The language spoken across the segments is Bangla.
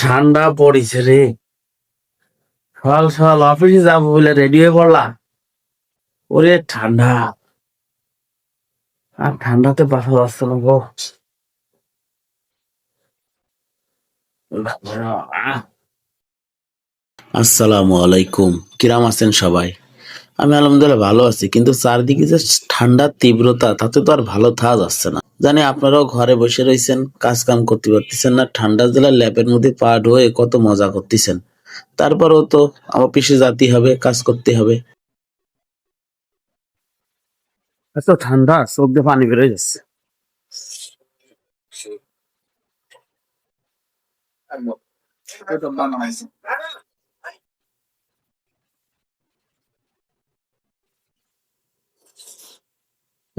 ঠান্ডা পড়েছে রে। সকাল সকাল অফিসে যাব বলে রেডি হয়ে পড়লা ওরে ঠান্ডা। আর ঠান্ডাতে বাসা যাচ্ছে না গো। আসসালামু আলাইকুম। কিরাম আছেন সবাই? আমি আলহামদুলিল্লাহ ভালো আছি কিন্তু চারদিকে যে ঠান্ডার তীব্রতা তাতে তো আর ভালো থাকা যাচ্ছে না। জানি আপনারাও ঘরে বসে রয়েছেন কাজ কাম করতে পারতেছেন না ঠান্ডা জেলার ল্যাপের মধ্যে পা হয়ে কত মজা করতেছেন। তারপরেও তো অফিসে যেতে হবে কাজ করতে হবে। এত ঠান্ডা চোখ দিয়ে পানি বেরোয় যাচ্ছে।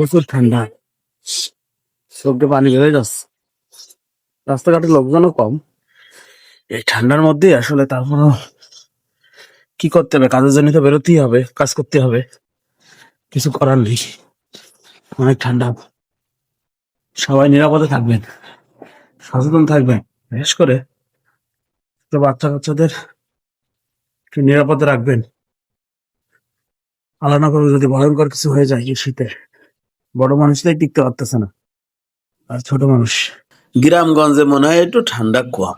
প্রচুর ঠান্ডা। চোখ পানি বেরোয় যাচ্ছে। রাস্তাঘাটে লোকজনও কম। এই ঠান্ডার মধ্যে আসলে তারপরও কি করতে হবে? কাজের জন্য তো বেরোতেই হবে, কাজ করতে হবে। কিছু করার নেই। অনেক ঠান্ডা। সবাই নিরাপদে থাকবেন। সচেতন থাকবেন। বিশেষ করে বাচ্চা কাচ্চাদের নিরাপদে রাখবেন। আলাদা করে যদি ভয়ঙ্কর কিছু হয়ে যায় শীতে। বড় মানুষটাই টিকতে পারতেছে না। আর ছোট মানুষ। গ্রামগঞ্জে মনে হয় একটু ঠান্ডা কম।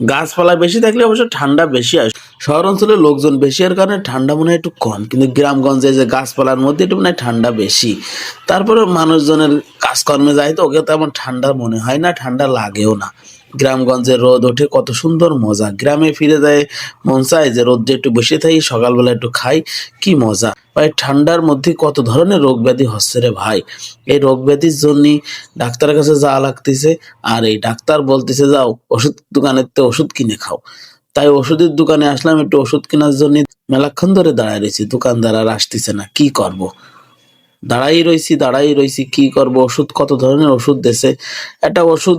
গাছপালা বেশি থাকলে অবশ্য ঠান্ডা বেশি আসে শহর অঞ্চলে লোকজন বেশি এর কারণে ঠান্ডা মনে হয় একটু কম। কিন্তু গ্রামগঞ্জে যে গাছপালার মধ্যে একটু মনে ঠান্ডা বেশি। তারপরে মানুষজনের কাজকর্মে যায় তো ওকে তেমন ঠান্ডা মনে হয় না, ঠান্ডা লাগেও না। গ্রামগঞ্জে রোদ ওঠে, কত সুন্দর মজা। গ্রামে ফিরে যায়, মন চায় যে রোদ্রে একটু বসে থাকি সকালবেলা একটু খাই, কি মজা। ভাই, ঠান্ডার মধ্যে কত ধরনের রোগ ব্যাধি হচ্ছে রে ভাই। এই রোগ ব্যাধির জন্য ডাক্তারের কাছে যাওয়া লাগতেছে, আর এই ডাক্তার বলতেছে, যাও, ওষুধ দোকানের তো ওষুধ কিনে খাও। তাই ওষুধের দোকানে আসলাম, একটু ওষুধ কেনার জন্য মেলাক্ষণ ধরে দাঁড়ায় রয়েছি। দোকানদার আর আসতেছে না, কি করব। দাঁড়াই রয়েছি দাঁড়াই রয়েছি কি করব? ওষুধ কত ধরনের ওষুধ দেশে একটা ওষুধ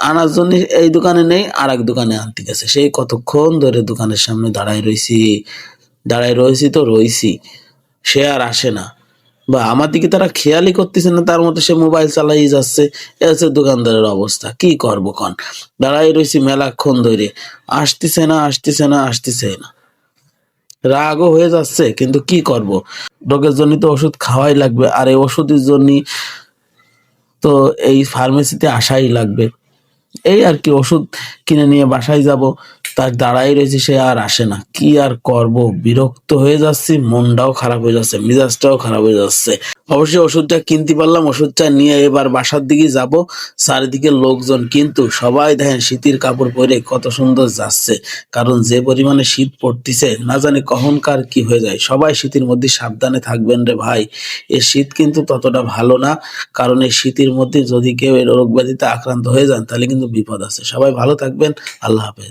আনার জন্য এই দোকানে নেই আর এক দোকানে আনতে গেছে। সেই কতক্ষণ ধরে দোকানের সামনে দাঁড়াই রয়েছি দাঁড়াই রয়েছি তো রয়েছি সে আর আসে না। বা আমার দিকে তারা খেয়ালই করতেছে না, তার মতো সে মোবাইল চালাই যাচ্ছে। এ হচ্ছে দোকানদারের অবস্থা, কি করব কন? দাঁড়াই রয়েছি মেলাক্ষণ ধরে। আসতেছে না আসতেছে না আসতেছে না। রাগও হয়ে যাচ্ছে, কিন্তু কি করব? রোগের জন্য তো ওষুধ খাওয়াই লাগবে, আর এই ওষুধের জন্য তো এই ফার্মেসিতে আসাই লাগবে। এই আর কি, ওষুধ কিনে নিয়ে বাসায় যাব, তার দাঁড়াই রয়েছে সে আর আসে না। কি আর করব? বিরক্ত হয়ে যাচ্ছি, মনটাও খারাপ হয়ে যাচ্ছে, মিজাজটাও খারাপ হয়ে যাচ্ছে। অবশ্যই ওষুধটা কিনতে পারলাম, ওষুধটা নিয়ে এবার বাসার দিকে যাব। চারিদিকে লোকজন কিন্তু সবাই দেখেন শীতের কাপড় পরে কত সুন্দর যাচ্ছে। কারণ যে পরিমাণে শীত পড়তিছে, না জানি কখনকার কি হয়ে যায়। সবাই শীতের মধ্যে সাবধানে থাকবেন রে ভাই। এই শীত কিন্তু ততটা ভালো না। কারণ এই শীতের মধ্যে যদি কেউ রোগ ব্যাধিতে আক্রান্ত হয়ে যান, তাহলে কিন্তু বিপদ আছে। সবাই ভালো থাকবেন। আল্লাহ হাফেজ।